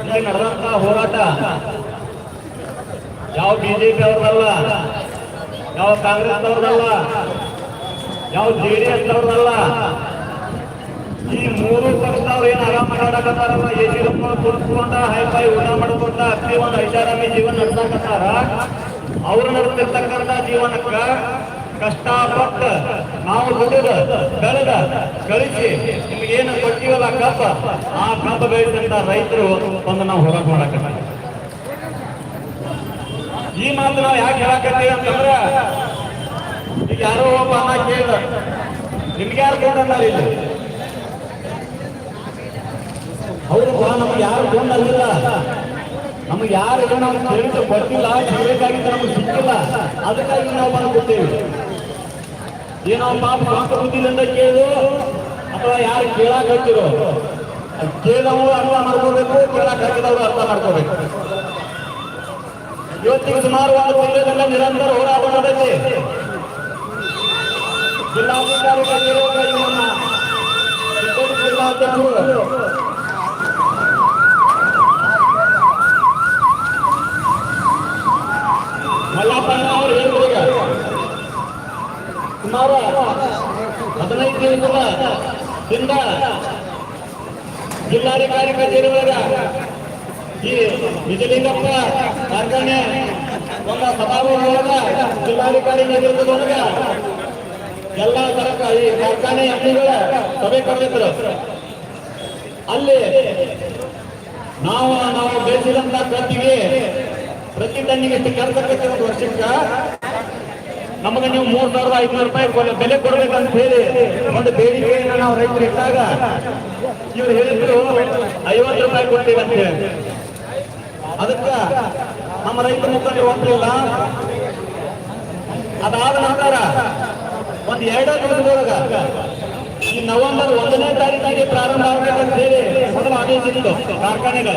ಇಲ್ಲಿ ನಡೆದಂತ ಹೋರಾಟ ಯಾವ ಬಿಜೆಪಿ ಅವ್ರದಲ್ಲ, ಯಾವ ಕಾಂಗ್ರೆಸ್ ಅವ್ರದಲ್ಲ, ಯಾವ ಜೆ ಡಿ ಎಸ್ ಅವ್ರದಲ್ಲ, ಈ ಮೂರು ಪಕ್ಷದವ್ರು ಏನ್ ಆರಾಮ ಮಾಡಾಕತ್ತಾರಲ್ಲ ಯಡಿಯೂರಪ್ಪ ಕುರ್ಸ್ಕೊಂಡ ಹೈಫೈ ಊಟ ಮಾಡ್ಕೊಂಡ, ಅಕ್ಕಿ ಒಂದು ಐಷಾರಾಮಿ ಜೀವನ ನಡೆಸಾಕತ್ತಾರ? ಅವ್ರು ನಡೆದಿರ್ತಕ್ಕಂಥ ಜೀವನಕ್ಕ ಕಷ್ಟಪಟ್ಟು ನಾವು ದುಡಿದ, ಬೆಳೆದ ಗಳಿಸಿ ನಿಮಗೇನು ಕೊಟ್ಟಿವಲ್ಲ ಕಬ್ಬ ಆ ಕಬ್ಬ ಬೆಳೆದಂತ ರೈತರು ಒಂದು ನಾವು ಹೊರಗೆ ಮಾಡಕತ್ತೀವಿ ಈ ಮಾತು ನಾವು ಯಾಕೆ ಹೇಳಕತ್ತೀವಿ ಅಂತಂದ್ರ, ಈಗ ಯಾರೋ ಒಬ್ಬ ಅನ್ನ ಕೇಳ ನಿಮ್ಗೆ ಯಾರು ಕೇಳಲ್ಲ ಇಲ್ಲಿ? ಹೌದಪ್ಪ ನಮ್ಗೆ ಯಾರು ಗೊಂಡಲ್ಲಿಲ್ಲ ನಮ್ಗೆ ಯಾರು ನಮ್ಗೆ ತಿಳಿದು ಕೇಳಿದ್ರೆ ಕೊಟ್ಟಿಲ್ಲ ಸಿಗಬೇಕಾಗಿದ್ದು ನಮ್ಗೆ ಸಿಕ್ಕಿಲ್ಲ. ಅದಕ್ಕಾಗಿ ನಾವು ಬಂದು ಕೊಡ್ತೇವೆ ಏನೋ ಪಾಪ ಸ್ವಂತ ಅಂತ ಕೇಳು, ಅಥವಾ ಯಾರು ಕೇಳಾಕ್ ಹೋಗ್ತಿರೋ ಕೇಳವು ಅರ್ಥ ಮಾಡ್ಕೋಬೇಕು, ಕೇಳಾಕ್ ಹಾಕಿದವರು ಅರ್ಥ ಮಾಡ್ಕೋಬೇಕು. ಇವತ್ತಿಗೆ ಸುಮಾರು ಒಂದು ಜಿಲ್ಲೆದಲ್ಲ ನಿರಂತರ ಹೋರಾಟ ನಡೆಸಿ ಜಿಲ್ಲಾಧಿಕಾರಿ ಕಚೇರಿ ನಮ್ಮ ಚಿಕ್ಕೋಡಿ ಜಿಲ್ಲಾಧ್ಯಕ್ಷರು ಮಲ್ಲಪ್ಪಣ್ಣ ಅವರು ಹೇಳಿದ್ರು ಈಗ ಸುಮಾರು ದಿವಸದ ಹಿಂದ ಜಿಲ್ಲಾಧಿಕಾರಿ ಕಚೇರಿ ಒಳಗ ಈ ನಿಜಲಿಂಗಪ್ಪ ಕಾರ್ಖಾನೆ ಒಂದು ಸಭಾಭವನ ಒಳಗ ಜಿಲ್ಲಾಧಿಕಾರಿ ನೇತೃತ್ವದೊಳಗ ಎಲ್ಲ ತರಕ ಈ ಕಾರ್ಖಾನೆ ಎಂಪಿಗಳ ಸಭೆ ಕರೆದಿದ್ರು ಅಲ್ಲಿ ನಾವು ನಾವು ಬೇಸಿದಂತ ಕತ್ತಿಗೆ ಪ್ರತಿ ಟನ್ನಿಗೆ ಕೆಲಸ ಒಂದು ವರ್ಷಕ್ಕ ನಮಗೆ ನೀವು ಮೂರ್ ಸಾವಿರದ ಐದುನೂರು ರೂಪಾಯಿ ಬೆಲೆ ಕೊಡ್ಬೇಕಂತ ಹೇಳಿ ಒಂದು ಬೇಡಿಕೆಯನ್ನು ನಾವು ರೈತರು ಇಟ್ಟಾಗ ಇವ್ರು ಹೇಳಿದ್ರು, ಐವತ್ತು ರೂಪಾಯಿ ಕೊಡ್ತೀವಿ ಅಂತ ಹೇಳಿ. ಅದಕ್ಕ ನಮ್ಮ ರೈತ ಮುಖಂಡರು ಒಪ್ಪಲಿಲ್ಲ ಅದಾದ ನಂತರ ಒಂದ್ ಎರಡೇ ದಿವಸದೊಳಗ ಈ ನವೆಂಬರ್ ಒಂದನೇ ತಾರೀಕಿಗೆ ಪ್ರಾರಂಭ ಆಗ್ಬೇಕಂತ ಹೇಳಿ ಮೊದಲು ಆದೇಶ ಕಾರ್ಖಾನೆಗಳ.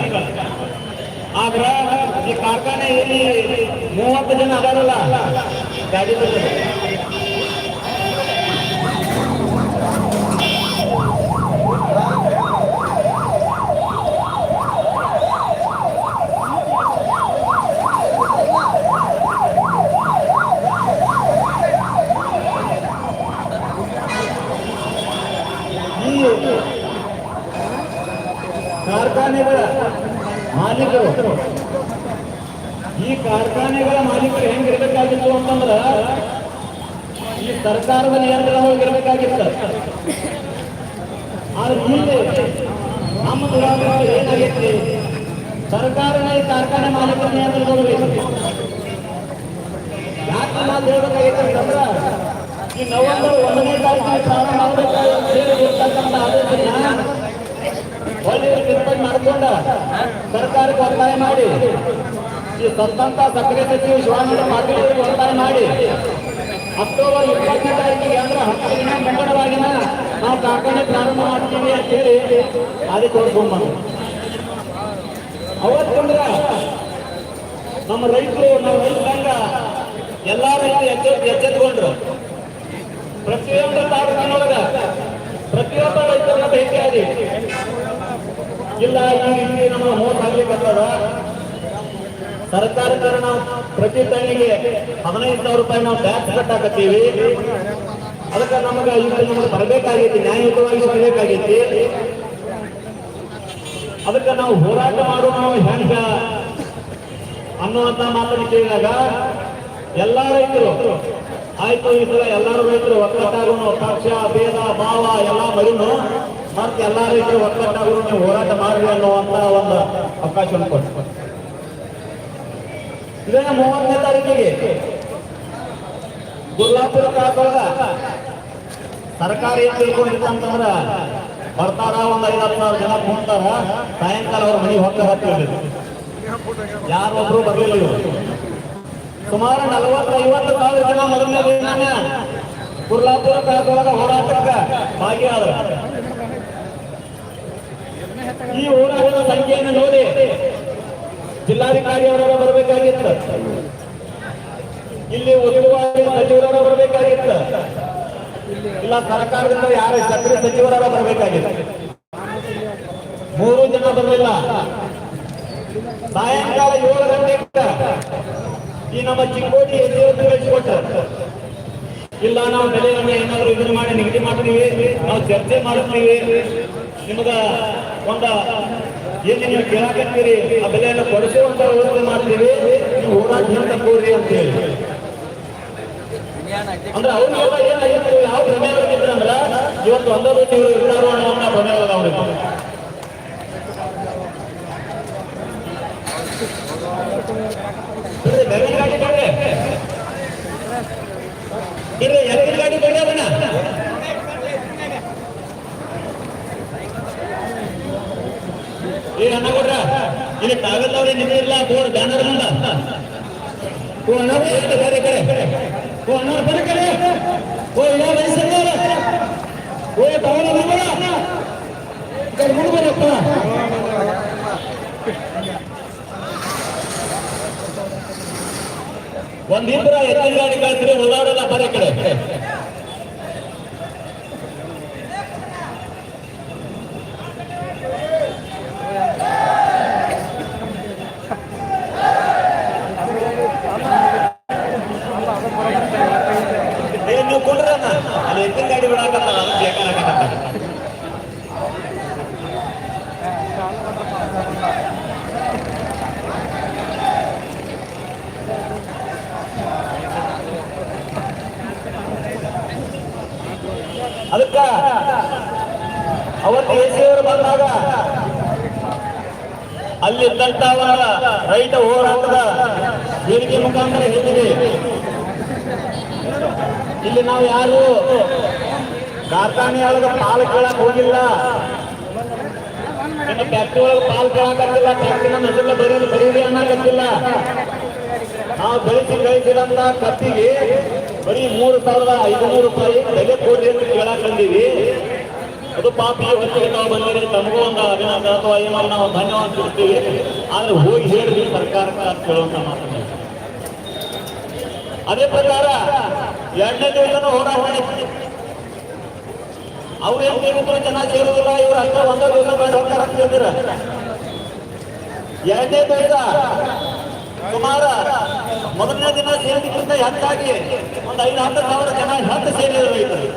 ಆದ್ರ ಈ ಕಾರ್ಖಾನೆಯಲ್ಲಿ ಮೂವತ್ತು ಜನ ಅದಾರಲ್ಲ ಗಾಡಿ ಮೇಲೆ. ಈ ಕಾರ್ಖಾನೆಗಳ ಮಾಲೀಕರು ಈ ಕಾರ್ಖಾನೆಗಳ ಮಾಲೀಕರು ಹೆಂಗಿರ್ಬೇಕಾಗಿತ್ತು ಅಂತಂದ್ರ ಈ ಸರ್ಕಾರದ ನಿಯಂತ್ರಣ ಒಳಗಿರ್ಬೇಕಾಗಿತ್ತು ಆದ್ರೆ ಮುಂದೆ ನಮ್ಮ ದುರಾಗ್ರಹ ಏನಾಗೈತಿ? ಸರ್ಕಾರನೇ ಈ ಕಾರ್ಖಾನೆ ಮಾಲೀಕರ ನಿಯಂತ್ರಣದೊಳಗೈತಿ ಯಾಕೆ ನಾವು ಹೇಳ್ಬೇಕಾಗಿತ್ತು ಅಂತಂದ್ರ, ಈ ನವೆಂಬರ್ ಒಂದನೇ ತಾರೀಕಿಗೆ ಪ್ರಾರಂಭ ಮಾಡಬೇಕಾಗಿರ್ತಕ್ಕಂಥ ಆದೇಶನ ಒಳ್ಳೆಯ ತಿರುಪತಿ ಮಾಡಿಕೊಂಡ ಸರ್ಕಾರಕ್ಕೆ ಒತ್ತಾಯ ಮಾಡಿ. ಈ ಸತ್ತಂತ ಸಕ್ಕರೆ ಸಚಿವ ಶಿವಾನಂದ ಪಾಟೀಲ್ ಅವರು ಒತ್ತಾಯ ಮಾಡಿ. ಅಕ್ಟೋಬರ್ ಇಪ್ಪತ್ತನೇ ತಾರೀಕಿಗೆ ಅಂದ್ರೆ ಹತ್ತು ದಿನ ಮುಂಗಡವಾಗಿನ ನಾವು ಕಾರ್ಖಾನೆ ಪ್ರಾರಂಭ ಮಾಡ್ತೀವಿ ಅಂತ ಹೇಳಿ ಅದಕ್ಕೆ ಬಂದ್ರು. ಅವತ್ತಂದ್ರ ನಮ್ಮ ರೈತರು, ನಮ್ಮ ರೈತ ಸಂಘ ಎಲ್ಲ ರೈತರು ಎಚ್ಚೆತ್ ಎಚ್ಚೆತ್ಕೊಂಡ್ರು ಪ್ರತಿಯೊಂದು ತಾಲೂಕಿನೊಳಗ ಪ್ರತಿಯೊಬ್ಬ ರೈತರನ್ನ ಭೇಟಿಯಾಗಿ ಇಲ್ಲ, ಈ ರೀತಿ ನಮ್ಮ ಮೋಸ ಆಗ್ಲಿಕ್ಕತ್ತದ ಸರ್ಕಾರದಿಂದ ನಾವು ಪ್ರತಿ ಟನ್ನಿಗೆ ಹದಿನೈದು ಸಾವಿರ ರೂಪಾಯಿ ನಾವು ಟ್ಯಾಕ್ಸ್ ಕಟ್ಟಾಕತ್ತೀವಿ ಅದಕ್ಕೆ ನಮಗೆ ಈಗ ನಮಗೆ ಬರಬೇಕಾಗೈತಿ, ನ್ಯಾಯಯುತವಾಗಿ ಬರಬೇಕಾಗೈತಿ. ಅದಕ್ಕೆ ನಾವು ಹೋರಾಟ ಮಾಡೋ ನಾವು ಹೆಂಗ ಅನ್ನುವಂತ ಮಾತನ್ನು ಕೇಳಿದಾಗ, ಎಲ್ಲಾ ರೈತರು, ಆಯ್ತು ಈ ಸಲ ಎಲ್ಲಾರು ರೈತರು ಒಕ್ಕಟ್ಟಾಗೋನು ಪಕ್ಷ, ಭೇದ, ಭಾವ, ಎಲ್ಲ ಮರಿನು ಮತ್ತೆ ಎಲ್ಲಾ ರೈತರು ಒಕ್ಕಟ್ಟಾಗೋನು ನೀವು ಹೋರಾಟ ಮಾಡ್ರಿ ಅನ್ನುವಂತ ಒಂದು ಅವಕಾಶವನ್ನು ಕೊಟ್ಟು ಇದೇ ಮೂವತ್ತನೇ ತಾರೀಕಿಗೆ. ಗುರ್ಲಾಪುರ ತಾಲೂಕೊಳಗ ಸರ್ಕಾರ ಏನ್ ತಿಳ್ಕೊಂಡಿರ್ತಂತಂದ್ರ ಬರ್ತಾರ ಒಂದ್ ಐದಾರು ಸಾವಿರ ಜನ ಕುಂತಾರ ಸಾಯಂಕಾಲ ಅವ್ರ ಮನೆ ಅಂತ ಹೇಳಿದ್ರು ಯಾರೊಬ್ರು ಬರ್ಲಿಲ್ಲ ಸುಮಾರು ನಲವತ್ತು ಐವತ್ತು ಸಾವಿರ ಜನ ಮೊದಲನೇ ದಿನ ಗುರ್ಲಾಪುರ ತಾಲೂಕೊಳಗ ಹೋರಾಟಕ್ಕ ಆದ್ರ ಈ ಹೋರಾಟದ ಸಂಖ್ಯೆಯನ್ನು ನೋಡಿ ಜಿಲ್ಲಾಧಿಕಾರಿ ಅವರ ಬರಬೇಕಾಗಿತ್ತು? ಇಲ್ಲಿ ಉಸ್ತುವಾರಿ ಸಚಿವರ ಬರಬೇಕಾಗಿತ್ತ? ಇಲ್ಲ, ಸರ್ಕಾರದಿಂದ ಯಾರ ಸಕ್ರಿಯ ಸಚಿವರ ಬರಬೇಕಾಗಿತ್ತು? ಮೂರು ಜನ ಬರಲಿಲ್ಲ. ಸಾಯಂಕಾಲ ಏಳು ಗಂಟೆ ಈ ನಮ್ಮ ಚಿಕ್ಕೋಟಿ ಎದುರು ಕಳಿಸಿಕೊಟ್ಟ ಇಲ್ಲ, ನಾವು ಬೆಲೆಯನ್ನು ಏನಾದ್ರು ಇದನ್ನ ಮಾಡಿ ನಿಗದಿ ಮಾಡ್ತೀವಿ, ನಾವು ಚರ್ಚೆ ಮಾಡ್ತೀವಿ ನಿಮಗ ಒಂದ ಏನು ನೀವು ಕೇಳಾಕತ್ತೀರಿ? ಆ ಬೆಲೆಯನ್ನು ಕೊಡಿಸುವಂತ ವ್ಯವಸ್ಥೆ ಮಾಡ್ತೀವಿ. ನೀವು ಹೋರಾಟ ಕೋರಿ ಅಂತ ಹೇಳಿ. ಅಂದ್ರೆ ಅವ್ರಿಗೆಲ್ಲ ಏನಾಗಿತ್ತು ಯಾವ ಭ್ರಮೆ ಆಗಿದ್ರು ಅಂದ್ರ ಇವತ್ತು ಒಂದೊಂದು ನೀವು ಇರ್ತಾರೋ ಅನ್ನೋ ಭ್ರಮೆ ಅವ್ರಿಗೆ ಬಿಡ್ರಿ. ಬಿಡ್ರಿ, ಎತ್ತಿನ ಗಾಡಿ ಬಿಡ್ರಿ ಅದನ್ನ. ಇಲ್ಲಿ ಕಾಗದ ಅವ್ರೆ ನಿಂತಿಲ್ಲ ಬೋರ್ಡ್ ಬ್ಯಾನರ್ ಮುಂದ ಓ ಅಣ್ಣ ಬೇರೆ ಕಡೆ ಓ ಅಣ್ಣ ಬರ ಕಡೆ ಓ ಯಾವ ವಯಸ್ಸಲ್ಲ ಓ ಪವನ ಮಗಳ ಕಡೆ ಮುಂದ್ಬರಪ್ಪ ಒಂದಿಬ್ಬರ ಎತ್ತಿನ ಗಾಡಿ ಕಳಿಸ್ರಿ ಓಡಾಡಲ್ಲ ಬರೀ ಕಡೆ ಏ ನೀವು ಕೊಡ್ರಣ್ಣ ಅಲ್ಲಿ ಎತ್ತಿನ ಗಾಡಿ ಬಿಡಾಕತ್ತ ಅದು ಬೇಕಾಗತ್ತ ಅದಕ್ಕ ಅವತ್ತು ಎಸಿಯವರು ಬಂದಾಗ ಅಲ್ಲಿದ್ದಂತ ರೈತ ಹೋರಾಟದ ಬೇಡಿಕೆ ಮುಖಾಂತರ ಹೇಳಿದೆ. ಇಲ್ಲಿ ನಾವು ಯಾರು? ಕಾರ್ಖಾನೆ ಒಳಗೆ ಪಾಲು ಕೇಳಕ್ ಹೋಗಿಲ್ಲ. ಫ್ಯಾಕ್ಟ್ರಿ ಒಳಗೆ ಪಾಲು ಕೇಳಕ್ಕಾಗಿಲ್ಲ ಫ್ಯಾಕ್ಟ್ರಿ ನಮ್ಮ ಹೆಸರು ಬರೀಲಿ ಬರೀಲಿ ಅನ್ನಕತ್ತಿಲ್ಲ. ನಾವು ಬೆಳೆಸಿ ಬೆಳೆಸಿದಂತ ಕತ್ತಿಗೆ ಬರೀ ಮೂರು ಸಾವಿರದ ಐದುನೂರು ರೂಪಾಯಿ ಬೆಲೆ ಕೊಡ್ರಿ ಅಂತ ಕೇಳಕ್ ಬಂದೀವಿ ಅದು ಈ ಹೊತ್ತಿಗೆ ನಾವು ಬಂದಿರಿ, ತಮಗೂ ಒಂದು ಅಭಿನಂದನೆ ಅಥವಾ ಏನೋ ನಾವು ಧನ್ಯವಾದ ಕೊಡ್ತೀವಿ ಆದ್ರೆ ಹೋಗಿ ಹೇಳಿದ್ವಿ ಸರ್ಕಾರಕ್ಕೆ ಅಂತ ಕೇಳುವಂತ ಮಾತನ್ನ. ಅದೇ ಪ್ರಕಾರ ಎರಡನೇ ದಿನ ಹೋರಾಟ ಅವ್ರು ಏನ್ ಹೇಳಿದ್ರು ಜನ ಇವ್ರ ಇವ್ರು ಅಷ್ಟ ಒಂದೇ ದಿವಸ ಬೇಡ ಹೋಗ್ತಾರೆ ಅಂತ ಹೇಳಿದ್ರ ಎರಡನೇ ದಿವಸ ಸುಮಾರ ಮೊದಲನೇ ದಿನ ಸೇರಿದಕ್ಕಿಂತ ಹೆಚ್ಚಾಗಿ ಒಂದು ಐದು ಹತ್ತು ಸಾವಿರ ಜನ ಹೆಚ್ಚು ಸೇರಿದ್ರು ಇದ್ದಾರೆ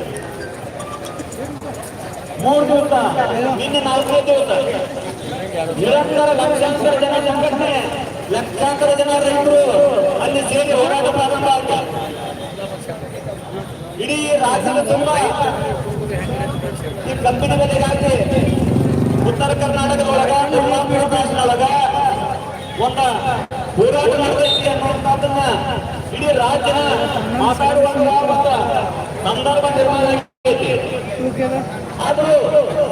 ಮೂರು ದಿವಸ ನಿನ್ನೆ ನಾಲ್ಕನೇ ದಿವಸ. ನಿರಂತರ ಲಕ್ಷಾಂತರ ಜನ ಸಂಘಟನೆ, ಲಕ್ಷಾಂತರ ಜನ ರೈತರು ಅಲ್ಲಿ ಸೇರಿ ಹೋರಾಟ ಪ್ರಾರಂಭ ಆಗಿದೆ ಇಡೀ ರಾಜ್ಯದ ತುಂಬಾ ಈ ಕಂಪನಿ ಬೆಲೆಗಾಗಿ ಉತ್ತರ ಕರ್ನಾಟಕದೊಳಗ ತುಂಬಾ ಪ್ರದೇಶದೊಳಗ ಒಂದ ಹೋರಾಟ ಮಾಡಬೇಕು ಅನ್ನುವಂಥದ್ದನ್ನ ಇಡೀ ರಾಜ್ಯನ ಮಾತಾಡುವಂತ ಸಂದರ್ಭ ನಿರ್ಮಾಣ ಆಗೈತಿ. ಆದರೂ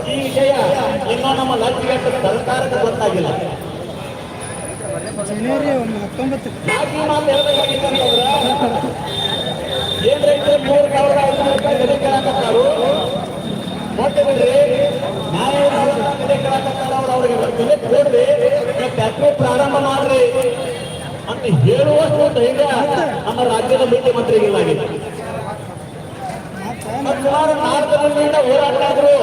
ಈ ವಿಷಯ ಇನ್ನೂ ನಮ್ಮ ರಾಜ್ಯಕ್ಕೆ ಸರ್ಕಾರಕ್ಕೆ ಗೊತ್ತಾಗಿಲ್ಲ. ಜನವರಿ ಒಂದು ಹತ್ತೊಂಬತ್ತು. ಯಾಕೆ ಮಾತು ಹೇಳ್ಬೇಕಾಗಿತ್ತು ಅಂತಂದ್ರೆ ಏನ್ ರೈತರು ಮೂರು ಸಾವಿರ ಐದು ರೂಪಾಯಿ ಬೆಲೆ ಕೇಳಕತ್ತಾರು ಫ್ಯಾಕ್ಟ್ರಿ ಪ್ರಾರಂಭ ಮಾಡ್ರಿ ಅಂತ ಹೇಳುವಷ್ಟು ಧೈರ್ಯ ನಮ್ಮ ರಾಜ್ಯದ ಮುಖ್ಯಮಂತ್ರಿಗಳಾಗಿದೆ ಸುಮಾರು ದಿನದಿಂದ ಹೋರಾಟಗಾರರು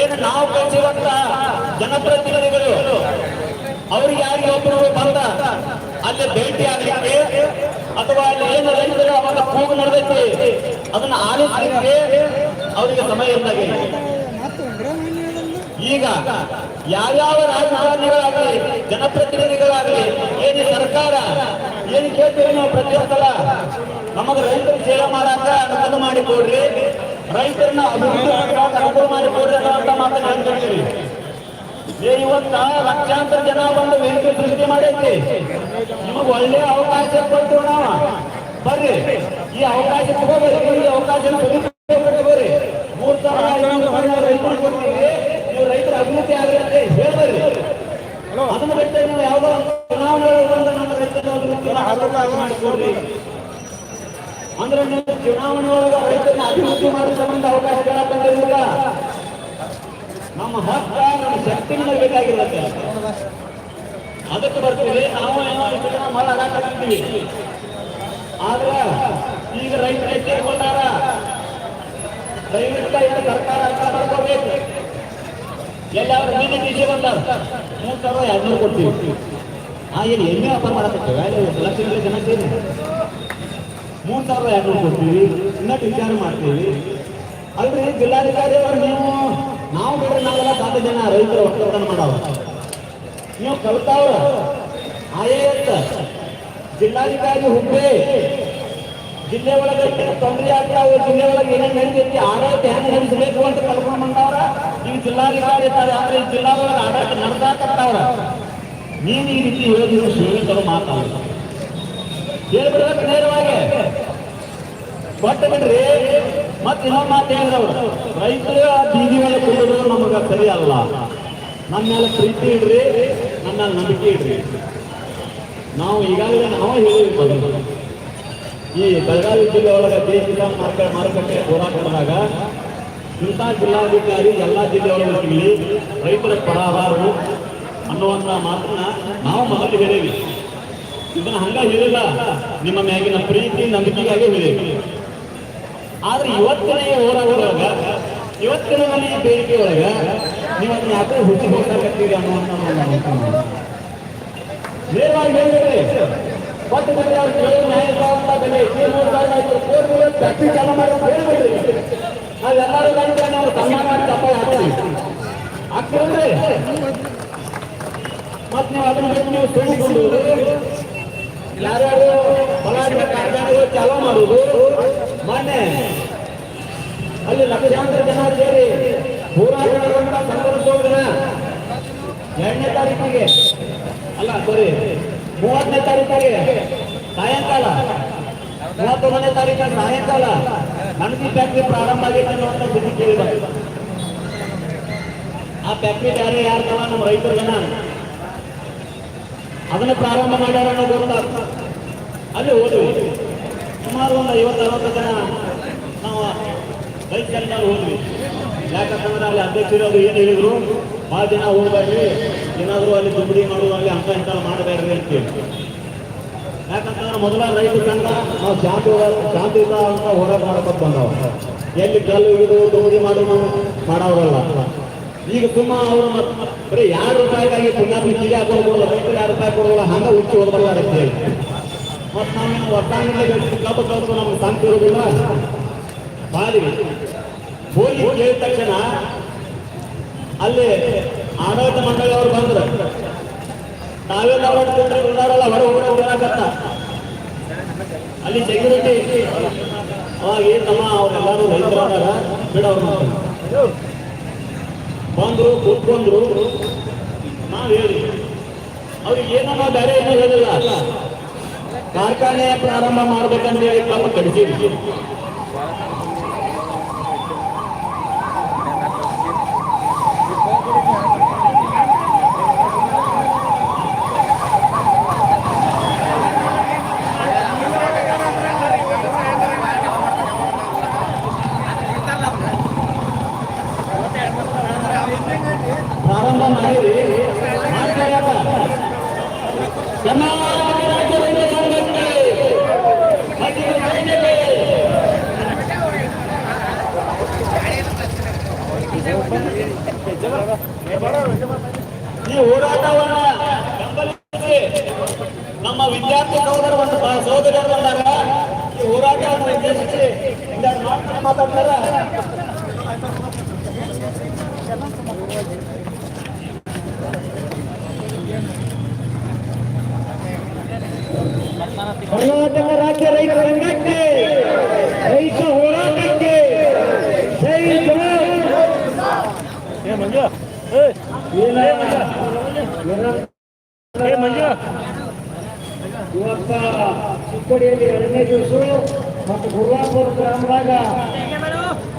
ಏನು ನಾವು ಕಳಿಸಿರುವಂತ ಜನಪ್ರತಿನಿಧಿಗಳು ಅವ್ರಿಗೆ ಯಾರಿಗೆ ಒಬ್ಬರು ಬಂದ, ಅಲ್ಲಿ ಭೇಟಿ ಆಗಲಿಕ್ಕೆ ಅಥವಾ ಅಲ್ಲಿ ಏನು ರೈತರ ಅವಾಗ ಕೂಗು ನಡೆದೈತಿ ಅದನ್ನ ಆಲಿಸಲಿಕ್ಕೆ ಅವರಿಗೆ ಸಮಯ ಇಲ್ಲದಾಗ ಈಗ ಯಾವ್ಯಾವ ರಾಜಕಾರಣಿಗಳಾಗಲಿ, ಜನಪ್ರತಿನಿಧಿಗಳಾಗಲಿ, ಏನು ಸರ್ಕಾರ, ಏನು ಕೇಳ್ತೀವಿ ನಾವು ಪ್ರತಿಯೊಂದಲ್ಲ ನಮಗೆ ರೈತರು ಸೇವೆ ಮಾಡಾಕ ಅನುಕೂಲ ಮಾಡಿಕೊಡ್ರಿ. ರೈತರನ್ನ ಅಭಿವೃದ್ಧಿ ಮಾಡಿಕೊಡ್ರಿ ಅಂತ ಏ ಇವತ್ತ ಲಕ್ಷಾಂತರ ಜನ ಬಂದು ವೇದಿಕೆ ಸೃಷ್ಟಿ ಮಾಡೈತಿ? ನಿಮಗೆ ಒಳ್ಳೆ ಅವಕಾಶ ಕೊಡ್ತೀವಿ ನಾವು. ಬರ್ರಿ. ಈ ಅವಕಾಶ ತಗೋಬೇಕು ಈ ಅವಕಾಶ ಬರ್ರಿ ಮೂರ್ ಸಾವಿರ ನಾವು ರೈತರ ಅಭಿವೃದ್ಧಿ ಆಗಲಿ ಅಂತ ಹೇಳ್ಬರ್ರಿ ಅದನ್ನ ಬಿಟ್ಟು ನೀವು ಯಾವ್ದೋ ಒಂದು ಚುನಾವಣೆ ನಮ್ಮ ರೈತರ ಅಭಿವೃದ್ಧಿನ ಅವಕಾಶ ಮಾಡಿಕೊಡ್ರಿ ಅಂದ್ರೆ ನೀವು ಚುನಾವಣೆ ಒಳಗ ರೈತರನ್ನ ಅಭಿವೃದ್ಧಿ ಮಾಡೋ ಸಂಬಂಧ ಅವಕಾಶ ಕೇಳಕ್ಕಂತಿರ್ಲಿಲ್ಲ ನಮ್ಮ ಹಕ್ಕ ನಮ್ಮ ಶಕ್ತಿ ಬೇಕಾಗಿರುತ್ತೆ. ಅದಕ್ಕೆ ಬರ್ತೀವಿ, ನಾವು ಏನೋ ಜನ ಮಳ ಹಾಕಾಕತ್ತೀವಿ ಆದ್ರ ಈಗ ರೈತ ಕೇಳ್ಕೊಂಡಾರ ದಯವಿಟ್ಟು ಇದು ಸರ್ಕಾರ ಅಂತ ಮಾಡ್ಕೋಬೇಕು ಎಲ್ಲಾದ್ರೂ ನಿನ್ನೆ ನಿಜ ಬಂದಾರ ಮೂರು ಸಾವಿರ ಎರಡ್ನೂರು ಕೊಡ್ತೀವಿ. ಆ, ಏನು ಎಣ್ಣೆ ವ್ಯಾಪಾರ ಮಾಡಕತ್ತೇವೆ ಲಕ್ಷ ಜನ ಸೇರಿ ಮೂರು ಸಾವಿರ ಎರಡ್ನೂರು ಕೊಡ್ತೀವಿ ಇನ್ನೂ ವಿಚಾರ ಮಾಡ್ತೀವಿ. ಅಲ್ರಿ ಜಿಲ್ಲಾಧಿಕಾರಿ ಅವರು ನೀವು ನಾವು ಕೂಡ ನಾವೆಲ್ಲ ಸಾಕು ಜನ ರೈತರ ಒಕ್ಕಲತನ ಮಾಡವ ನೀವು ಕಲ್ತಾವ್ರ ಅಂತ ಜಿಲ್ಲಾಧಿಕಾರಿ ಹುಬ್ಬೆ, ಜಿಲ್ಲೆ ಒಳಗೆ ತೊಂದರೆ ಆಗ್ತಾವ ಜಿಲ್ಲೆ ಒಳಗೆ ಏನೇನು ನಡೀತೈತಿ ಆಡಳಿತ ಹೆಂಗ್ ನಡೆಸಬೇಕು ಅಂತ ಕಲ್ಕೊಂಡ್ ಬಂದವ್ರ ಈಗ ಜಿಲ್ಲಾಧಿಕಾರಿ ಇದ್ದಾರೆ, ಆದ್ರೆ ಜಿಲ್ಲಾ ಒಳಗೆ ಆಡಳಿತ ನಡೆದಾಕತ್ತವ್ರ ನೀನು ಈ ರೀತಿ ಹೇಳಿದ್ರು ಶ್ರೀಮಂತರು ಮಾತಾಡ. ಹೇಳ್ಬಿಡ್ಬೇಕು ನೇರವಾಗಿ. ಬಟ್ಟೆ ಬಿಡ್ರಿ. ಮತ್ತೆ ಇನ್ನೊಂದು ಮಾತು ಹೇಳಿದವರು, ರೈತರು ಆ ಬೀದಿ ಮೇಲೆ ಕುಡಿದ್ರು ನಮಗ ಸರಿ ಅಲ್ಲ. ನಮ್ಮ ಮೇಲೆ ಪ್ರೀತಿ ಇಡ್ರಿ ಮೇಲೆ ನಂಬಿಕೆ ಇಡ್ರಿ. ನಾವು ಈಗಾಗಲೇ ನಾವು ಹೇಳಿರ್ಬೋದು ಈ ಬೆಳಗಾವಿ ಜಿಲ್ಲೆ ಒಳಗೆ ದೇಶದ ಮಾರ್ಕೆಟ್ ಮಾರುಕಟ್ಟೆ ಹೋರಾಟದಾಗ ಇಂಥ ಜಿಲ್ಲಾಧಿಕಾರಿ ಎಲ್ಲ ಜಿಲ್ಲೆ ಒಳಗೆ ರೈತರ ಪರಬಾರದು ಅನ್ನುವಂಥ ಮಾತನ್ನ ನಾವು ಮೊದಲು ಹೇಳೇವಿ ಇದನ್ನ ಹಂಗ ಹೇಳಿಲ್ಲ, ನಿಮ್ಮ ಮ್ಯಾಗಿನ ಪ್ರೀತಿ ನಂಬಿಕೆಗಾಗಿ ಹೇಳಿವಿ ಆದ್ರೆ ಇವತ್ತಿನ ಹೋರಾಟದೊಳಗ ಇವತ್ತಿನ ಮನೆಯ ಬೇಡಿಕೆ ಒಳಗ ನೀವು ಯಾಕೆ ಹುಟ್ಟಿ ನನ್ನ ಅಭಿಪ್ರಾಯ. ನೇರವಾಗಿ ಹೇಳ್ಬೇಕ್ರಿ. ಬಿಡ್ರಿ ಅವ್ರು ಕೇಳಿ ನ್ಯಾಯ ಸಾವಿರ ಚಾಲು ಗಂಟೆ ನಾವು ಹಾಕ್ತೀವಿ. ಮತ್ತೆ ನೀವು ಅದನ್ನ ನೀವು ಯಾರ್ಯಾರು ಬಲಾಢ್ಯ ಕಾರ್ಖಾನೆಗಳು ಚಾಲೂ ಮಾಡುವುದು ಮೊನ್ನೆ ಅಲ್ಲಿ ಲಕ್ಷಾಂತರ ಜನ ಸೇರಿ ಹೋರಾಟ ಮಾಡುವಂತ ಸಂದರ್ಭದೊಳಗ ಎರಡನೇ ತಾರೀಕಿಗೆ. ಅಲ್ಲ ಸರಿ ಮೂವತ್ತನೇ ತಾರೀಕಿಗೆ ಸಾಯಂಕಾಲ. ಮೂವತ್ತೊಂದನೇ ತಾರೀಕಿನ ಸಾಯಂಕಾಲ ನನಗೆ ಫ್ಯಾಕ್ಟ್ರಿ ಪ್ರಾರಂಭ ಆಗೈತೆ ಅನ್ನುವಂಥ ಸುದ್ದಿ ಕೇಳಿದ. ಆ ಫ್ಯಾಕ್ಟ್ರಿ ಯಾರೇ ಯಾರ್ದವ ನಮ್ಮ ರೈತರ ಜನ? ಅದನ್ನ ಪ್ರಾರಂಭ ಮಾಡ್ಯಾರ ಅನ್ನೋ ಗೊತ್ತಾಗ್ತದೆ ಅಲ್ಲಿ ಹೋದ್ವಿ. ಸುಮಾರು ಒಂದು ಐವತ್ತು, ಅರವತ್ತು ಜನ ನಾವು ಬೈಕ್ ಜನರಲ್ಲಿ ಹೋದ್ವಿ. ಯಾಕಂತಂದ್ರೆ ಅಲ್ಲಿ ಅಧ್ಯಕ್ಷರು ಅದು ಏನು ಹೇಳಿದ್ರು? ಭಾಳ ಜನ ಹೋಗ್ಬೇಡ್ರಿ ಏನಾದರೂ ಅಲ್ಲಿ ದುಬಡಿ ಅಲ್ಲಿ ಅಂತ ಇಂಥ ಮಾಡಬೇಡ್ರಿ ಅಂತೇಳಿ ಯಾಕಂತಂದ್ರೆ ಮೊದಲ ರೈತ ಸಂಘ ನಾವು ಶಾಂತಿ ಶಾಂತಿಯುತ ಅಂತ ಹೋರಾಟ ಮಾಡ್ಕೊಂಡು ಬಂದವ. ಎಲ್ಲಿ ಕಲ್ಲು ಹಿಡಿದು ದುಬಡಿ ನಾವು ಮಾಡೋರಲ್ಲ ಈಗ ಸುಮ್ಮ ಅವರು ಬರೀ ಎರಡು ರೂಪಾಯಿಗಾಗಿ ಪುಣ್ಯಾತ್ಮ ಕಿಲಿ ರೈತರು ಎರಡು ರೂಪಾಯಿ ಕೊಡೋಲ್ಲ, ಹಂಗ ಹುಚ್ಚಿ ಹೋಗ್ಬಲ್ಲ ಅಂತ ಹೇಳಿ. ಮತ್ತು ನಾವೇನು ಒಟ್ಟಾಗಿಲ್ಲ ಕಬ್ಬು ಕಬ್ಬು ನಮ್ಗೆ ಶಾಂತಿ ಇರೋದಿಲ್ಲ. ಬಾರಿ. ಹೋಗಿ ಕೇಳಿದ ತಕ್ಷಣ ಅಲ್ಲಿ ಆಡಳಿತ ಮಂಡಳಿ ಅವರು ಬಂದ್ರು. ನಾವೆಲ್ಲ ಹೊರಡ್ತಿದ್ರೆ ಉಳ್ಳಾರಲ್ಲ ಹೊರ ಹೋಗ್ಬಿಡಕತ್ತ ಅಲ್ಲಿ ಸೆಕ್ಯೂರಿಟಿ ಅವಾಗ ಏನ್ ತಮ್ಮ, ಅವ್ರೆಲ್ಲರೂ ರೈತರಾದಾಗ ಬಿಡವ್ರು ಬಂದ್ರು, ಕೂತ್ಕೊಂಡ್ರು. ನಾವು ಹೇಳಿ ಅವ್ರಿಗೆ ಏನಮ್ಮ ಬೇರೆ ಏನೋ ಹೇಳಿಲ್ಲ. ಕಾರ್ಖಾನೆ ಪ್ರಾರಂಭ ಮಾಡ್ಬೇಕಂತ ಹೇಳಿ ತಮ್ಮ ಕಡಿಸಿದ್ವಿ ಪ್ರಾರಂಭ ಮಾಡಿರಿ ಮಾಡ್ತಾರಪ್ಪ. ಕರ್ನಾಟಕ ರಾಜ್ಯ ರೈತ ಸಂಘಕ್ಕೆ ಮಜ್ಜಿಗೆ ಸೈನ್ಯಕ್ಕೆ ಈ ಹೋರಾಟವನ್ನ ಬೆಂಬಲಿಸಿ ನಮ್ಮ ವಿದ್ಯಾರ್ಥಿ ಸಹೋದರ ಒಂದು ಸಹೋದರರು ಬಂದಾಗ ಈ ಹೋರಾಟವನ್ನು ಉದ್ದೇಶಿಸಿ ಒಂದೆರಡು ಮಾತನ್ನ ಮಾತಾಡ್ತಾರ ಕರ್ನಾಟಕ ರಾಜ್ಯ ರೈತ ಸಂಘಕ್ಕೆ ರೈತ ಹೋರಾಟಕ್ಕೆ ಜೈ ಇವತ್ತ ಚಿಕ್ಕೋಡಿಯಲ್ಲಿ ಎರಡನೇ ದಿವಸ ಮತ್ತು ಗುರುವಾಪುರ ಗ್ರಾಮದಾಗ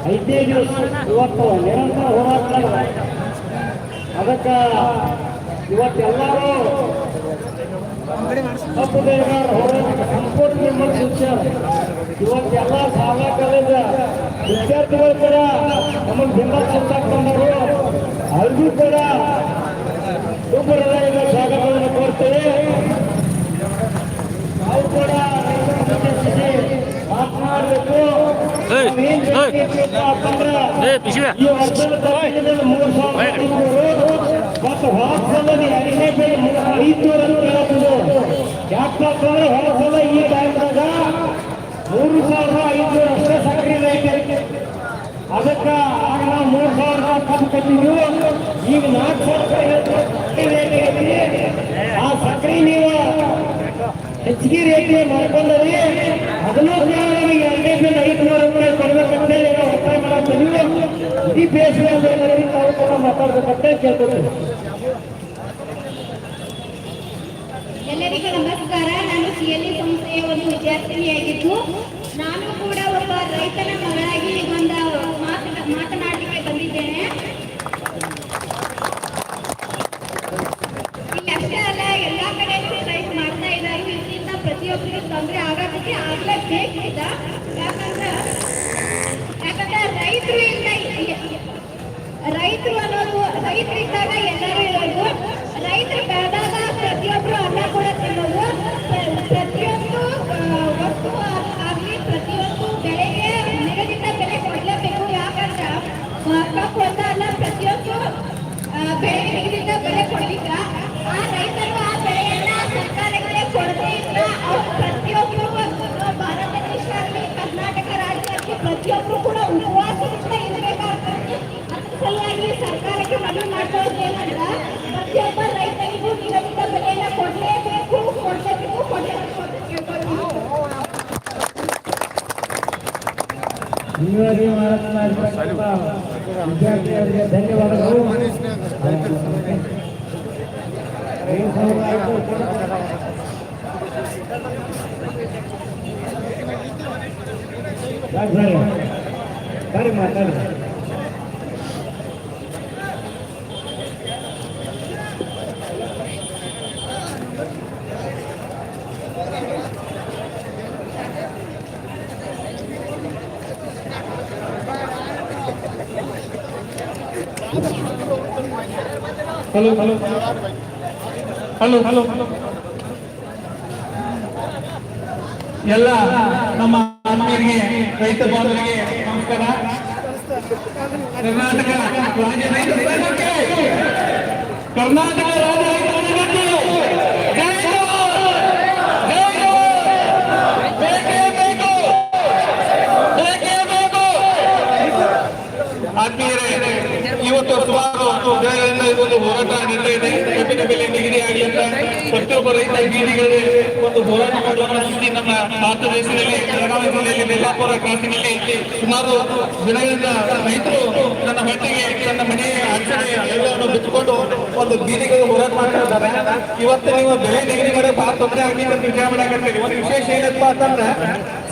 ಐದನೇ ದಿವಸ ಇವತ್ತು ನಿರಂತರ ಹೋರಾಟ. ಅದಕ್ಕ ಇವತ್ತೆಲ್ಲರೂ ಇವತ್ತೆಲ್ಲ ಶಾಲಾ ಕಾಲೇಜ ವಿದ್ಯಾರ್ಥಿಗಳು ಕೂಡ ನಮಗೆ ಬೆಂಬಲ ಸೂಚಾಕ್ ಬಂದರು ಅವ್ರಿಗೂ ಕೂಡ ಹೃದಯದ ಸ್ವಾಗತವನ್ನು ಕೋರ್ತೇವೆ. ನಾವು ಕೂಡ ಮಾತನಾಡಬೇಕು. ಈ ವರ್ಷದ ತರಬೇತಿಯಲ್ಲಿ ಮೂರು ಸಾವಿರದ ಐನೂರು ಮತ್ತು ಹೊರಸಲಲ್ಲಿ ಎರಡನೇ ಬೆಲೆ ಐದುನೂರ ಅಂತ ಹೇಳ್ತಿದ್ರು ಯಾಕಂತಂದ್ರೆ ಹೊರಸಲ ಈ ಟೈಮ್ದಾಗ ಮೂರು ಸಾವಿರದ ಐದುನೂರು ಅಷ್ಟೇ ಸಕ್ರೆ ರೇಟ್ ಅದಕ್ಕೆ ಆಗ ನಾವು ಮೂರು ಸಾವಿರ ರೂಪಾಯಿ ಕಬ್ಬು ಕಟ್ಟಿದ್ರು ಈಗ ನಾಲ್ಕು ಸಾವಿರ ರೂಪಾಯಿ ರೇಟ್ ಆಗೈತಿ ಆ ಸಕ್ರೆ ನೀವು ಹೆಚ್ಚಿಗೆ ರೇಟ್ಗೆ ಮಾಡ್ಕೊಂಡ್ರಿ ಬೇಸಿಗೆ ನಾವು ಕೂಡ ಮಾತಾಡ್ಬೇಕಂತ ಕೇಳ್ಕೊತೀವಿ ಎಲ್ಲರಿಗೂ ನಮಸ್ಕಾರ. ನಾನು ಸಿಎಲ್ಇ ಸಂಸ್ಥೆಯ ಒಂದು ವಿದ್ಯಾರ್ಥಿನಿಯಾಗಿದ್ದು. ನಾನು ಕೂಡ ಒಬ್ಬ ರೈತನ ಮಗಳಾಗಿ ಒಂದು ಮಾತು ಮಾತನಾಡಲಿಕ್ಕೆ ಬಂದಿದ್ದೇನೆ ಇಲ್ಲಿ ಅಷ್ಟೇ ಅಲ್ಲ ಎಲ್ಲಾ ಕಡೆನೂ ರೈತ ಮಾಡ್ತಾ ಇದ್ದಾರೆ ಇದರಿಂದ ಪ್ರತಿಯೊಬ್ಬರಿಗೂ ತೊಂದರೆ ಆಗೋದಕ್ಕೆ ಆಗ್ಲೇಬೇಕಿದ ಯಾಕಂದ್ರೆ ಯಾಕಂದ್ರೆ ರೈತರು ಇಲ್ಲ ರೈತರು ಅನ್ನೋದು ರೈತರಿದ್ದಾಗ ಎಲ್ಲರೂ ಇರೋದು ರೈತರು ಬೆಳೆದಾಗ ಪ್ರತಿಯೊಬ್ಬರು ಅನ್ನ ಕೂಡ ತಿನ್ನೋದು ಪ್ರ- ಪ್ರತಿಯೊಂದು ಆ, ವಸ್ತು ಆಗಲಿ ಪ್ರತಿಯೊಂದು ಬೆಳೆಗೆ ನಿಗದಿತ ಬೆಲೆ ಕೊಡಲೇಬೇಕು ಯಾಕಂದ್ರೆ ಆ, ಕಬ್ಬು ಒಂದ ಅಲ್ಲ ಪ್ರತಿಯೊಂದು ಆ, ಬೆಳೆಗೆ ನಿಗದಿತ ಬೆಲೆ ಕೊಡ್ಲಿಕ್ಕ ಆ ರೈತರು ಆ ಬೆಳೆಯನ್ನ ಸರ್ಕಾರಗಳೇ ಕೊಡದೇ ಇಲ್ಲ ಅವ್ರು ಪ್ರತಿಯೊಬ್ಬರು ಆ, ಭಾರತ ದೇಶ ಆಗಲಿ ಕರ್ನಾಟಕ ರಾಜ್ಯ ಆಗಲಿ ಪ್ರತಿಯೊಬ್ಬರು ಕೂಡ ಉಪವಾಸದಿಂದ ಇರಬೇಕಾಗ್ತದೆ ಅದ್ರ ಸಲುವಾಗಿ ಸರ್ಕಾರಕ್ಕೆ ಮನವಿ ಮಾಡ್ಕೊಳ್ಳೋದು ಏನಂದ್ರ ಪ್ರತಿಯೊಬ್ಬ ರೈತನಿಗೂ ನಿಗದಿತ ಬೆಲೆಯನ್ನ ಕೊಡಲೇಬೇಕು ಕೊಡಲೇಬೇಕು ಕೊಡಲೇಬೇಕು ಅಂತ ಕೇಳ್ಕೊಳ್ತೀವಿ ನೀವಾಗಿ ಮಾತನಾಡಿರ್ತಕ್ಕಂಥ ವಿದ್ಯಾರ್ಥಿಯವರಿಗೆ ಧನ್ಯವಾದಗಳು ಏನ್ ಸಮಯ ಆಯ್ತು? ಯಾಕ್ ಬರ್ರಿ? ಬರ್ರಿ ಮಾತಾಡಿ ಹಲೋ ಹಲೋ. Hello hello. ಎಲ್ಲ ನಮ್ಮ ಆತ್ಮೀಯರಿಗೆ, ರೈತ ಬಾಂಧವರಿಗೆ ನಮಸ್ಕಾರ. ಕರ್ನಾಟಕ ರಾಜ್ಯ ರೈತ ಸಂಘಕ್ಕೆ, ಕರ್ನಾಟಕ ರಾಜ್ಯ ರೈತ ಸಂಘಕ್ಕೆ ಆತ್ಮೀಯರೇ ಇವತ್ತು ಸುಮಾರು ದಿನಗಳಿಂದ ಇದೊಂದು ಹೋರಾಟ ನಡೀತಾ ಇದೆ. ಕಬ್ಬಿನ ಬೆಲೆ ನಿಗದಿ ಆಗಲಿ ಅಂತ ಪ್ರತಿಯೊಬ್ಬ ರೈತ ಬೀದಿಗಳಲ್ಲಿ ಒಂದು ಹೋರಾಟ ಮಾಡುವ ಸ್ಥಿತಿ ನಮ್ಮ ಭಾರತ ದೇಶದಲ್ಲಿ, ಬೆಳಗಾವಿ ಜಿಲ್ಲೆಯಲ್ಲಿ, ಬೆಲ್ಲಾಪುರ ಕ್ರಾಸಿನಲ್ಲಿ ಸುಮಾರು ದಿನಗಳಿಂದ ರೈತರು ನನ್ನ ಹೊಟ್ಟೆಗೆ ನನ್ನ ಮನೆಯ ಅಡಚಣೆ ಎಲ್ಲವನ್ನು ಬಿಟ್ಟುಕೊಂಡು ಒಂದು ಬೀದಿಗಳು ಹೋರಾಟ ಮಾಡ್ತಾ ಇದ್ದಾರೆ. ಇವತ್ತು ನೀವು ಬೆಲೆ ನಿಗದಿ ತೊಂದರೆ ಆಗಿದೆ ಅಂತ ವಿಚಾರ ಮಾಡಕತ್ತೀವಿ ಒಂದು ವಿಶೇಷ ಏನಪ್ಪ ಅಂತಂದ್ರೆ,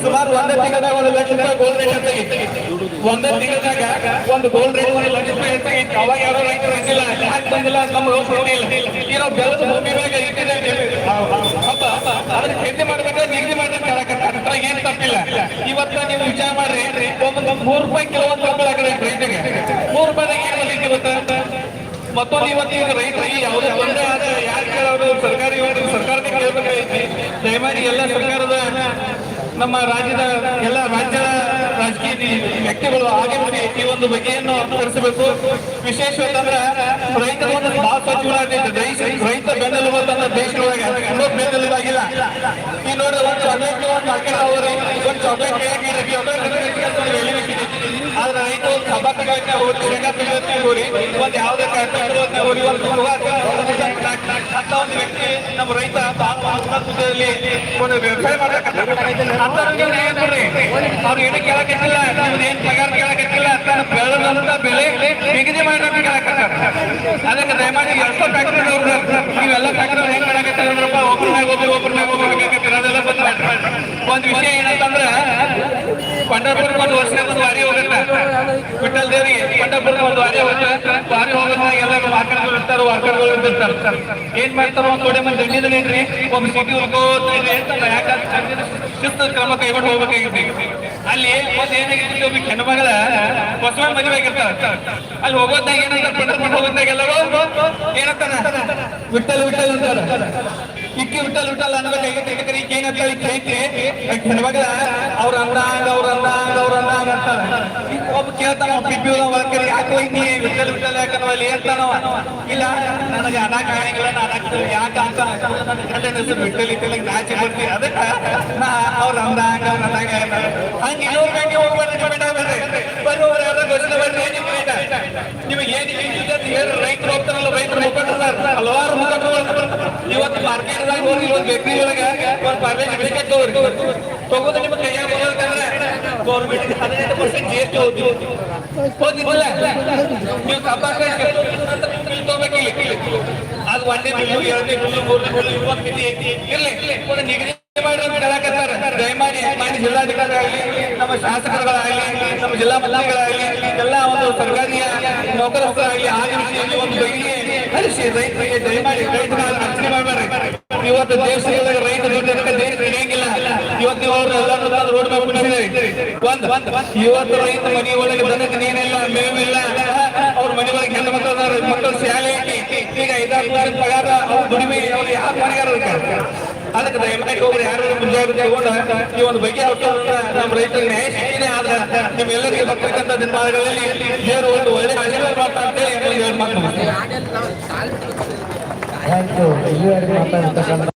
ಸುಮಾರು ಒಂದ ತಿಂಗಳದಾಗ ಒಂದು ಲಕ್ಷ ರೂಪಾಯಿ ಗೋಲ್ಡ್ ರೇಟ್ ಅಂತ ಒಂದೇ ತಿಂಗಳದಾಗ ಒಂದು ಗೋಲ್ಡ್ ರೇಟ್ ಒಂದು ಲಕ್ಷ ರೂಪಾಯಿ ಹೆಚ್ಚಾಗಿತ್ತು ಅವಾಗ ಯಾರೋ ರೈತರು ಇದ್ದಿಲ್ಲ ಯಾಕೆ ಬಂದಿಲ್ಲ ನಮ್ಮ ಇಲ್ಲ ಏನೋ ಬೆಳೆದ ಭೂಮಿ ಮೇಲೆ ಇಟ್ಟಿದೆ ಹಬ್ಬ ಅದಕ್ಕೆ ಖರೀದಿ ಮಾಡ್ಬೇಕಾದ್ರೆ ನಿಗದಿ ಮಾಡಿದ್ರೆ ಅದ್ರಾಗ ಏನ್ ತಪ್ಪಿಲ್ಲ. ಇವತ್ತ ನೀವು ವಿಚಾರ ಮಾಡ್ರಿ ಒಂದು ಮೂರು ರೂಪಾಯಿ ಕಿಲೋ ಒಂದು ರೂಪಾಯಿ ರೈತರಿಗೆ. ಮೂರು ರೂಪಾಯಿದಾಗ ಏನ್ ಬರ್ಲಿಕ್ಕೆ ಇವತ್ತು ಮತ್ತೊಂದು ಇವತ್ತು ಈಗ ರೈತರಿಗೆ ಯಾವುದೇ ತೊಂದರೆ ಆದ್ರೆ ಯಾರು ಕೇಳೋದು? ಸರ್ಕಾರಿ ಇವತ್ತು ಸರ್ಕಾರಕ್ಕೆ ಕೇಳಬೇಕಾಗೈತಿ ದಯಮಾಡಿ ಎಲ್ಲ ಸರ್ಕಾರದ, ನಮ್ಮ ರಾಜ್ಯದ ಎಲ್ಲ ರಾಜ್ಯದ ರಾಜಕೀಯ ವ್ಯಕ್ತಿಗಳು ಆಗಮಿಸಿ ಈ ಒಂದು ಬಗೆಯನ್ನು ವಿಶೇಷತೆ ವಿಶೇಷವಾದಂದ್ರೆ ರೈತರ ಒಂದು ಬಹಳ ಸಚಿವರಾಗೈತೆ ದೇಶ ರೈತ ಬೆನ್ನೆಲುಬು ತನ್ನ ದೇಶದೊಳಗೆ ಇನ್ನೂ ಬೆನ್ನೆಲುಬಾಗಿಲ್ಲ. ಈ ನೋಡಿದ್ರೆ ಒಂದು ಚಾಕ್ಲೇಟ್ ಒಂದು ಹಾಕಿಲ್ಲ ಅವರು ಒಂದು ಚಾಕ್ಲೇಟ್ ಸಭಾತ್ಮಕ ಹೋಗಿ ತೆಗೆಯೋದಕ್ಕೆ ಹೋಗಿ ಒಂದು ಯಾವುದೇ ಕಾರ್ಯಕ್ರಮಕ್ಕೆ ಹೋಗಿ ಒಂದು ಅಂತ ಒಂದು ವ್ಯಕ್ತಿ ನಮ್ಮ ರೈತ ಭಾರತದಲ್ಲಿ ಒಂದು ವ್ಯವಸಾಯ ಮಾಡಬೇಕಂತ. ಅಂತವ್ರಿಗೆ ಅವ್ರು ಏನು ಕೇಳಕ್ಕಿಲ್ಲ ನಿಮ್ದು ಏನ್ ಪಗಾರ ಕೇಳಕ್ಕಿಲ್ಲ ತನ್ನ ಬೆಳೆದಂತ ಬೆಲೆ ನಿಗದಿ ಮಾಡಕ್ಕೆ ಕೇಳಕತ್ತಾರ. ಅದಕ್ಕೆ ದಯಮಾಡಿ ಎಷ್ಟೋ ಫ್ಯಾಕ್ಟ್ರಿ ನೀವೆಲ್ಲ ಫ್ಯಾಕ್ಟ್ರಿ ಹೆಂಗ್ ಮಾಡಕತ್ತಾರಪ್ಪ ಒಬ್ಬರ ಮ್ಯಾಗ ಒಬ್ರು ಒಬ್ಬರ ಮ್ಯಾಗ ಒಬ್ರು ಅದೆಲ್ಲ ಬಂದ್ ಒಂದು ವಿಷಯ ಏನಂತಂದ್ರೆ, ಪಂಡರ್ಪುರಕ್ಕೆ ಒಂದು ವರ್ಷ ಒಂದು ವಾರಿ ಹೋಗುತ್ತೆ. ವಿಠಲ್ ದೇವರಿಗೆ ಪಂಡರ್ಪುರಕ್ಕೆ ಒಂದು ಅರೆ ಹೋಗುತ್ತೆ ವಾರಿ ಹೋಗುತ್ತೆ ಎಲ್ಲರೂ ವಾರ್ಕರ್ಗಳು ಇರ್ತಾರೆ ವಾಕರ್ಗಳು ಇರ್ತಾರೆ. ಏನ್ ಮಾಡ್ತಾರ ಒಂದ್ ಕಡೆ ಮಂದಿ ದಂಡಿದಲ್ಲಿ ಇಡ್ರಿ ಒಬ್ಬ ಸಿಟಿ ಉಳ್ಕೋತ ಇರ್ರಿ ಯಾಕಂದ್ರೆ ಶಿಸ್ತು ಕ್ರಮ ಕೈಗೊಂಡು ಹೋಗ್ಬೇಕಾಗಿತ್ತು. ಅಲ್ಲಿ ಒಂದ್ ಏನಾಗಿತ್ತು ಒಬ್ಬ ಹೆಣ್ಮಗಳ ಹೊಸ ಮದುವೆ ಆಗಿರ್ತಾರ ಅಲ್ಲಿ ಹೋಗೋದಾಗ ಏನಂತ ಪಂಡಪುರ ಹೋಗೋದಾಗ ಎಲ್ಲರೂ ಏನಂತಾರ ವಿಠಲ್ ವಿಠಲ್ ಅಂತಾರ ಇಕ್ಕಿ ಹುಟ್ಟಲ್ ಹುಟ್ಟಲ್ ಈಗ ಏನಂತ ಕೇಳ್ತಿ ಹೆಣ್ಮಗಳ, ಅವ್ರ ಅಂದಂಗ ಅವ್ರ ಅಂದಂಗ ಅವ್ರ ಅಂದಂಗ ಅಂತಾರ ಅಂತ ಒಬ್ಬ ಕೇಳ್ತಾನ ಬಿಬ್ಬಿ ಯಾಕೋ ನೀ ವಿಠಲ್ ವಿಠಲ್ ಯಾಕನವಲ್ಲಿ ಅಂತಾನವ ಇಲ್ಲ, ನನಗೆ ಯಾಕೆ ಅಂತ ನನ್ನ ಹೆಸರು ವಿಠಲ್ ಇಟ್ಟಲ್ಲಿ ನಾಚಿ ನಾ ಅವ್ರ ಅಂದಂಗ ಅವ್ರ ಅಂದಂಗ. ಹಂಗೆ ಇನ್ನೊಂದು ಗಂಟೆ ಹೋಗ್ಬಾರ್ದು ನಿಮಗೆ ಏನು ಹೇಳಿ ರೈತರು ಹೋಗ್ತಾರಲ್ಲ, ರೈತರು ಮುಖಂಡರು ಹಲವಾರು ಮುಖಂಡರು ಇವತ್ತು ಮಾರ್ಕೆಟ್ದಾಗ ಹೋಗಿ ಇವತ್ತು ಬೇಕರಿ ಒಳಗೆ ಒಂದು ಪಾರ್ಲೇಜ್ ಬಿಸ್ಕೆಟ್ ತಗೋರಿ ತಗೋದು ನಿಮ್ಮ ಕೈಯಾಗ ಬರೋದಂದ್ರೆ ಗೌರ್ಮೆಂಟ್ ಹದಿನೈದು ಪರ್ಸೆಂಟ್ ಜಿ ಎಸ್ ಟಿ ಹೋಗಿ ಹೋಗಿದ್ದಿಲ್ಲ ನೀವು ತಂಬಾಕ ತಗೋಬೇಕಿಲ್ಲ ಅದು ಒಂದೇ ಬಿಲ್ಲು ಎರಡನೇ ಬಿಲ್ಲು ಮೂರನೇ ಬಿಲ್ಲು ಇವತ್ತು ಮಿತಿ ಐತಿ ಇರ್ಲಿ ಒಂದು ನಿಗದಿ ಮಾಡಿ ಅಂತ ಹೇಳಕತ್ತಾರ ದಯಮಾಡಿ ಮಾನ್ಯ ಜಿಲ್ಲಾಧಿಕಾರಿ ಆಗಲಿ ನಮ್ಮ ಶಾಸಕರುಗಳಾಗಲಿ ನಮ್ಮ ಜಿಲ್ಲಾ ಮಂತ್ರಿಗಳಾಗಲಿ ಎಲ್ಲ ಒಂದು ಸರ್ಕಾರಿ ನೌಕರಸ್ಥರಾಗಲಿ ಆ ವಿಷಯದಲ್ಲಿ ಒಂದು ಬಗೆಗೆ ಹರಿಸಿ ರೈತರಿಗೆ ದಯಮಾಡಿ ರೈತರ ರಕ್ಷಣೆ ಮಾಡಬೇಡ್ರಿ ಇವತ್ತು ದೇಶದಲ್ಲಿ ರೈತ ದುಡ್ಡು ದೇಶ ನಡೆಯಂಗಿಲ್ಲ ಇವತ್ತು ನೀವು ಅವ್ರು ಎಲ್ಲರೂ ಕುಣಿಸಿದ್ರಿ ಒಂದ್ ಇವತ್ತು ರೈತ ಮನೆ ಒಳಗೆ ನೀನಿಲ್ಲ, ಮೇವಿಲ್ಲ. ಅವ್ರ ಮನೆ ಒಳಗೆ ಹೆಣ್ಣು ಮಕ್ಕಳು ಮಕ್ಕಳು ಶಾಲೆ ಈಗ ಐದಾರು ಸಾವಿರ ಪಗಾರ ದುಡಿಮೆ, ಅವ್ರು ಯಾವ ಅದಕ್ಕೆ ದಯಮಾಡಿ ಯಾರು ಮುಂಜಾಗ್ರತೆ ತಗೊಂಡು ಈ ಒಂದು ಬಗ್ಗೆ ನಮ್ಮ ರೈತರಿಗೆ ನ್ಯಾಯ ಸಿಕ್ಕಿದೆ ನಿಮ್ಮೆಲ್ಲರಿಗೆ ಬರ್ತಕ್ಕಂಥ ದಿನಮಾನಗಳಲ್ಲಿ ದೇವರು ಒಂದು ಒಳ್ಳೆ ಮಾಡ್ತಾ ಅಂತೇಳಿ ಥ್ಯಾಂಕ್ ಮಾತಾಡ್ತಕ್ಕಂಥ